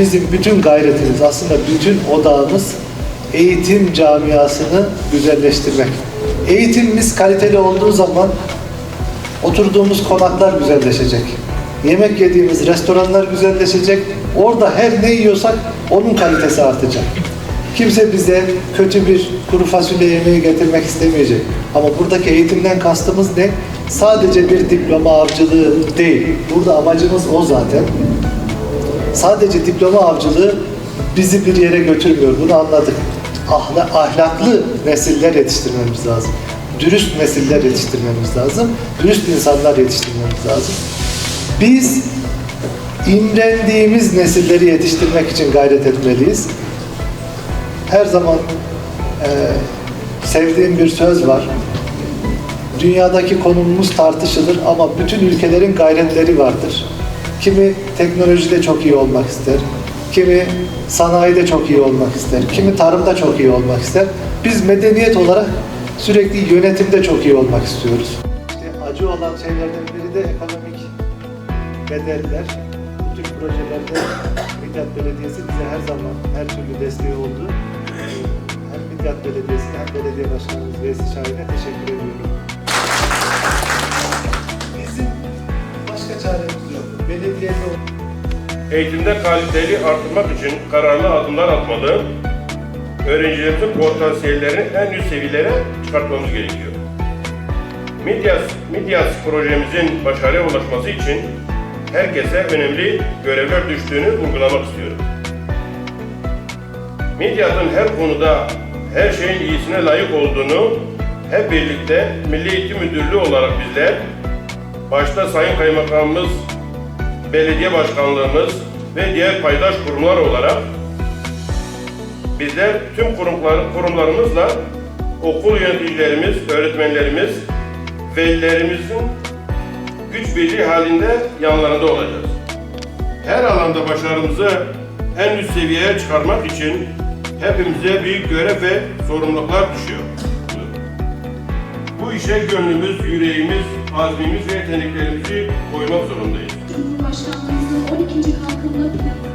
bizim bütün gayretimiz, aslında bütün odağımız eğitim camiasını güzelleştirmek. Eğitimimiz kaliteli olduğu zaman oturduğumuz konaklar güzelleşecek. Yemek yediğimiz restoranlar güzelleşecek. Orada her ne yiyorsak onun kalitesi artacak. Kimse bize kötü bir kuru fasulye yemeği getirmek istemeyecek. Ama buradaki eğitimden kastımız ne? Sadece bir diploma avcılığı değil. Burada amacımız o zaten. Sadece diploma avcılığı bizi bir yere götürmüyor. Bunu anladık. Ahla, ahlaklı nesiller yetiştirmemiz lazım. Dürüst nesiller yetiştirmemiz lazım. Dürüst insanlar yetiştirmemiz lazım. Biz imrendiğimiz nesilleri yetiştirmek için gayret etmeliyiz. Her zaman eee, sevdiğim bir söz var. Dünyadaki konumumuz tartışılır ama bütün ülkelerin gayretleri vardır. Kimi teknolojide çok iyi olmak ister, kimi sanayide çok iyi olmak ister, kimi tarımda çok iyi olmak ister. Biz medeniyet olarak sürekli yönetimde çok iyi olmak istiyoruz. İşte acı olan şeylerden biri de ekonomik bedeller. Bu projelerde Midyat Belediyesi bize her zaman her türlü desteği oldu. Hem Midyat Belediyesi'ne hem belediye başkanımız Veysi Şahin'e teşekkür ediyorum. Eğitimde kaliteli artırmak için kararlı adımlar atmalı, öğrencilerimizin potansiyellerini en üst seviyelere çıkartmamız gerekiyor. Midyas, Midyas projemizin başarıya ulaşması için herkese önemli görevler düştüğünü vurgulamak istiyorum. Midyat'ın her konuda her şeyin iyisine layık olduğunu hep birlikte Milli Eğitim Müdürlüğü olarak bizler, başta Sayın Kaymakamımız belediye başkanlığımız ve diğer paydaş kurumlar olarak bizler tüm kurumlar, kurumlarımızla okul yöneticilerimiz, öğretmenlerimiz, velilerimizin güç birliği halinde yanlarında olacağız. Her alanda başarımızı en üst seviyeye çıkarmak için hepimize büyük görev ve sorumluluklar düşüyor. Bu işe gönlümüz, yüreğimiz, azmimiz ve yeteneklerimizi koymak zorundayız. Cumhurbaşkanlığımızın 12. kalkınma planı